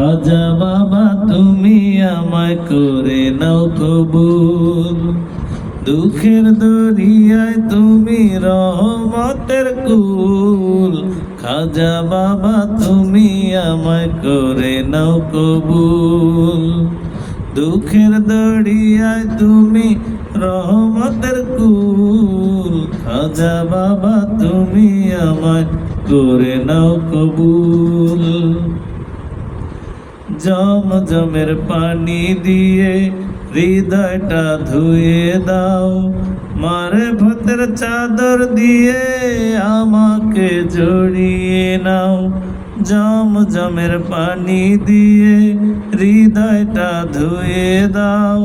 খাজা বাবা, তুমি আমায় করে নাও কবুল দুঃখের দরিয়ায় তুমি রহমতের কুল। খাজা বাবা, তুমি আমায় করে নাও কবুল। দুঃখের দরিয়ায় তুমি রহমতের কুল। খাজা বাবা, তুমি আমায় করে নাও কবুল। জম জমের পানি দিয়ে হৃদয়টা ধুয়ে দাও। মারে ভতের চাদর দিয়ে আমাকে জড়িয়ে নাও। জম জমের পানি দিয়ে হৃদয়টা ধুয়ে দাও।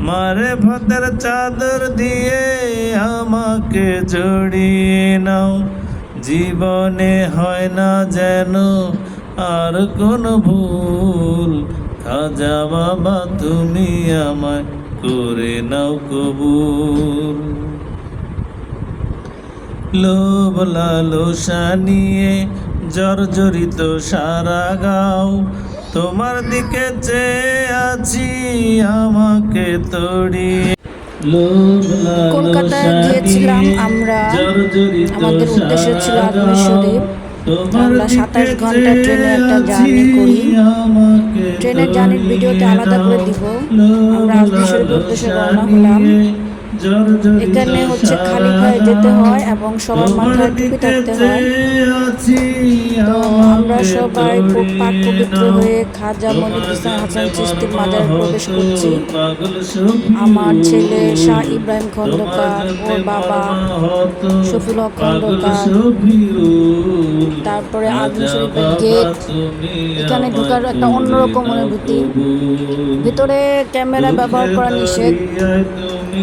মারে ভতের চাদর দিয়ে আমাকে জড়িয়ে নাও। জীবনে হয় না যেন আর কোন ভুল খাজা বাবা তুমি আমায় করে নাও কবুল লোভ লালসা নিয়ে জর্জরিত সারা গাও তোমার দিকে চেয়ে আছি আমাকে তড়িয়ে লোভ কলকাতায় গিয়েছিলাম আমরা। জর্জরিত আমাদের উদ্দেশ্য ছিল। তোমার আমরা সাতাশ ঘণ্টা ট্রেনে একটা জার্নি করি। ট্রেনের জার্নির ভিডিওতে আলাদা করে দিব। আমরা শরীফের উদ্দেশ্যে রওনা হলাম। এখানে হচ্ছে খালি পায়ে যেতে হয় এবং সবার মাথায় টুপি থাকতে হয়। তো আমরা সবাই খুব পাক হয়ে খাজা মনির হাসান চিস্তির মাজারে প্রবেশ করছি। আমার ছেলে শাহ ইব্রাহিম খন্দকার, ওর বাবা শফিল খন্দকার, তারপরে আজমির শরীফের গেট এখানে ঢোকার একটা অন্যরকম অনুভূতি। ভিতরে ক্যামেরা ব্যবহার করা নিষেধ।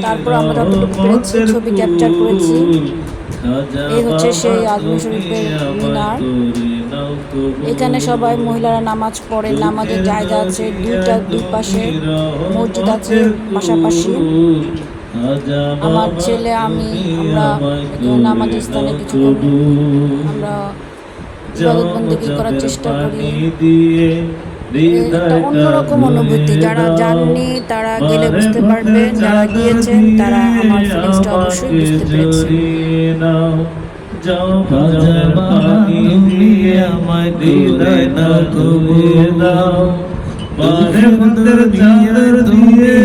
তারপর আমরা যতটুকু পেরেছি ছবি ক্যাপচার করেছি। এই হচ্ছে সেই আজমির শরীফের মিনার। এখানে সবাই মহিলারা নামাজ পড়ে নামাজের জায়গা আছে দুইটা দুই পাশে মসজিদ আছে পাশাপাশি। আমার ছেলে আমি আমরা নামাজের স্থানে কিছু আমরা ইবাদত বন্দেগী করার চেষ্টা করি। অন্যরকম অনুভূতি যারা যাননি তারা গেলে বুঝতে পারবে যারা গিয়েছেন তারা আমার ফিলিংসটা অবশ্যই বুঝতে পেরেছে। আমায় দিলে না দাও বারে ভদ্র চাদর দিয়ে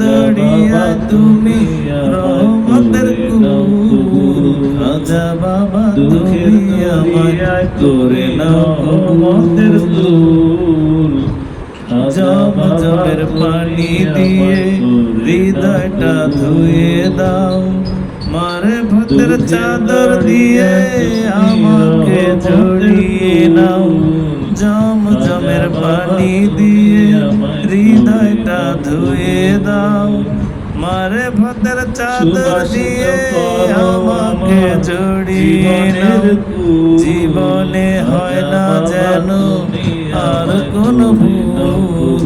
দড়িয়া তুমি রহমতের কুল খাজা বাবা তুমি আমায় করে নাও রহমতের কুল জমের পানি দিয়ে হৃদয়টা ধুয়ে দাও। মারে ভূতের চাদর দিয়ে আমাকে জড়িয়ে নাও। জম জমের পানি দিয়ে হৃদয়টা ধুয়ে দাও। মারে ভূতের চাদর দিয়ে আমাকে জড়িয়ে নাও। জীবনে হয় না যেন আর কোন ভুল।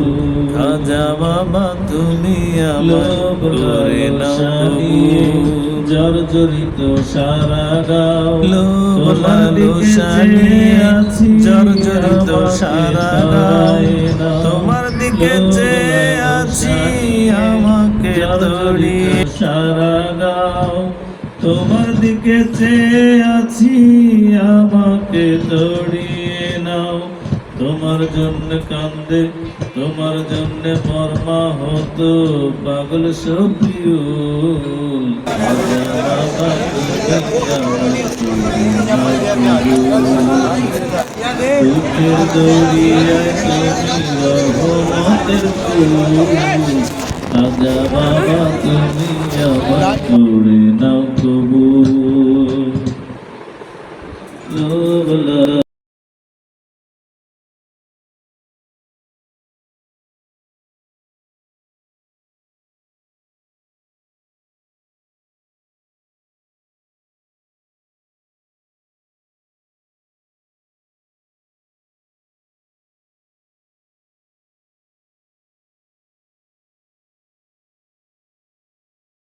খাজা বাবা তুমি আমার করে নাও। জর্জরিত সারা গাও। জর্জরিত সারা গাও। তোমার দিকে চেয়ে আছি আমাকে সারা গাও। তোমার দিকে চেয়ে আছি আমাকে নাও তোমার জন্য কান্দে, তোমার জন্য মর্মা হত, পাগল সপিও রাজা বাবা তুমি আমার করে নাও